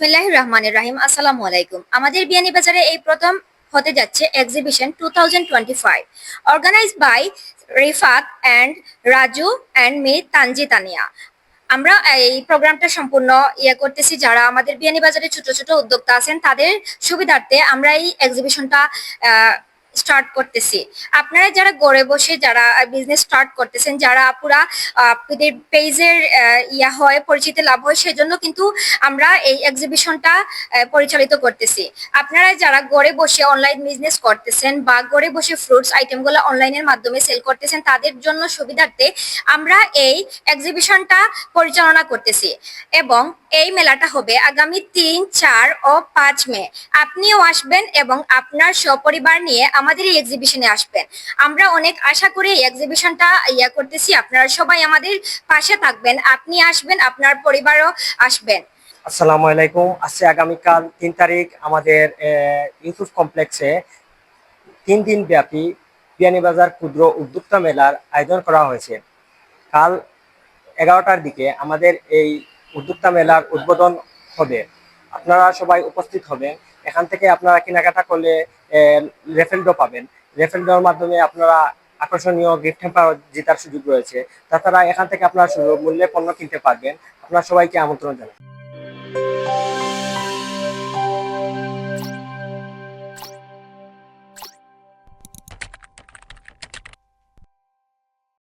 বিসমিল্লাহ রহমানের রাহিম আসসালামু আলাইকুম আমাদের বিয়ানীবাজারে এই প্রথম হতে যাচ্ছে exhibition two thousand twenty five organised by Rifat and Raju and me Tanji Tania. আমরা এই প্রোগ্রামটা সম্পূর্ণ ইয়ে করতেছি। যারা আমাদের বিয়ানীবাজারে ছোট ছোট উদ্যোক্তা আছেন, তাদের সুবিধার্থে আমরা এই এক্সিবিশনটা স্টার্ট করতেছি। আপনারা যারা গড়ে বসে যারা বিজনেস স্টার্ট করতেছেন, যারা পুরা আপনাদের পেজের ইয়া হয়, পরিচিতি লাভ হয়, সেজন্য কিন্তু আমরা এই এক্সিবিশনটা পরিচালিত করতেছি। আপনারা যারা ঘরে বসে অনলাইন বিজনেস করতেছেন বা ঘরে বসে ফ্রুটস আইটেমগুলো অনলাইনের মাধ্যমে সেল করতেছেন, তাদের জন্য সুবিধার্থে আমরা এই এক্সিবিশনটা পরিচালনা করতেছি। এবং এই মেলাটা হবে আগামী তিন, চার ও পাঁচ মে। আপনিও আসবেন এবং আপনার সপরিবার নিয়ে আমাদের এই এক্সিবিশনে আসবেন। আমরা অনেক আশা করি এই এক্সিবিশনটা ইয়া করতেছি। আপনারা সবাই আমাদের পাশে থাকবেন। আপনি আসবেন, আপনার পরিবারও আসবেন। আসসালামু আলাইকুম। আজকে আগামীকাল তিন তারিখ আমাদের ইউসুফ কমপ্লেক্সে তিন দিন ব্যাপী বিয়ানীবাজার ক্ষুদ্র উদ্যোক্তা মেলার আয়োজন করা হয়েছে। কাল এগারোটার দিকে আমাদের এই উদ্যোক্তা মেলার উদ্বোধন হবে। আপনারা সবাই উপস্থিত হবেন। এখান থেকে আপনারা কেনাকাটা করলে রেফেলডো পাবেন। রেফেলডোর মাধ্যমে আপনারা আকর্ষণীয় গিফট হ্যাম্পার জেতার সুযোগ রয়েছে। তাছাড়া এখান থেকে আপনারা মূল্যে পণ্য কিনতে পারবেন। আপনারা সবাইকে আমন্ত্রণ জানাই।